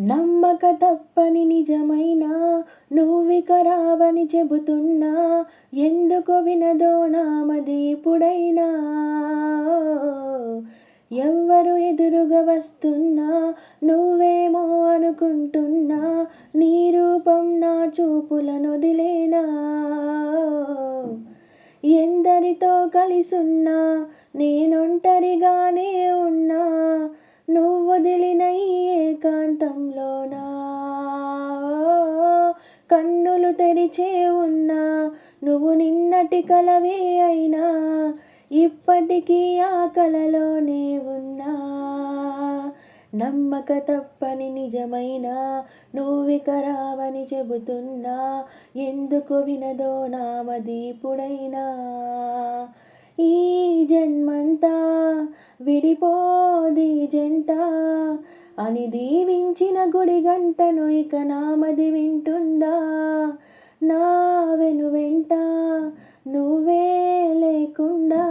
నమ్మక తప్పని నిజమైన నువ్విక రావని చెబుతున్నా ఎందుకు వినదో నామది ఇప్పుడైనా ఎవ్వరు ఎదురుగా వస్తున్నా నువ్వేమో అనుకుంటున్నా నీ రూపం నా చూపులను వదిలేనా. ఎందరితో కలిసున్నా నేనొంటరిగానే ఉన్నా నువ్వు వదిలిన ఈ ఏకాంతం నిన్నటి కలవే అయినా ఇప్పటికీ ఆ కలలోనే ఉన్నా. నమ్మక తప్పని నిజమైన నువ్విక రావని చెబుతున్నా ఎందుకు వినదో నామ దీపుడైనా ఈ జన్మంతా విడిపోది జంట అని దీవించిన గుడి గంటను ఇక నామది వింటుందా? నా వెను వెంట నువ్వే లేకుండా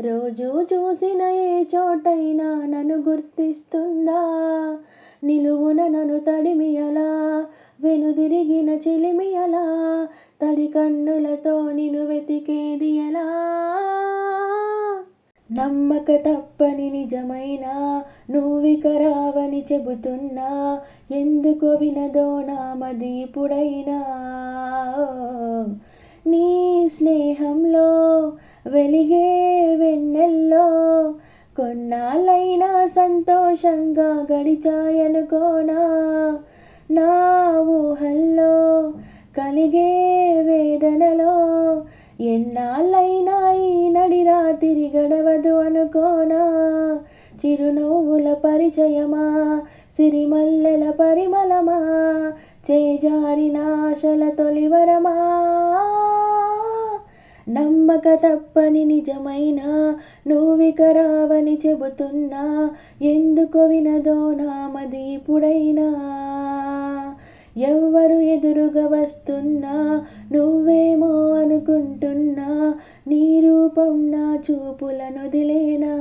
రోజు చూసిన ఏ చోటైనా నన్ను గుర్తిస్తుందా? నిలువున నన్ను తడిమియలా వెనుదిరిగిన చిలిమియలా తడి కన్నులతో నిన్ను వెతికేది ఎలా? నమ్మక తప్పని నిజమైన నువ్విక రావని చెబుతున్నా ఎందుకు వినదో నామది ఇప్పుడైనా. నీ స్నేహంలో వెలిగే వెన్నెల్లో కొన్నాళ్ళైనా సంతోషంగా గడిచాయనుకోనా నా ఊహల్లో కలిగే వేదనలో ఎన్నాళ్ళైనా ఈ నడిరాతిరి గడవదు అనుకోనా చిరునవ్వుల పరిచయమా సిరిమల్లెల పరిమళమా చేజారిన ఆశల తొలివరమా? నమ్మక తప్పని నిజమైన నువ్విక రావని చెబుతున్నా ఎందుకు వినదో నామది ఇప్పుడైనా ఎవ్వరు ఎదురుగా వస్తున్నా నువ్వేమో అనుకుంటున్నా నీ రూపం నా చూపులను దిలేనా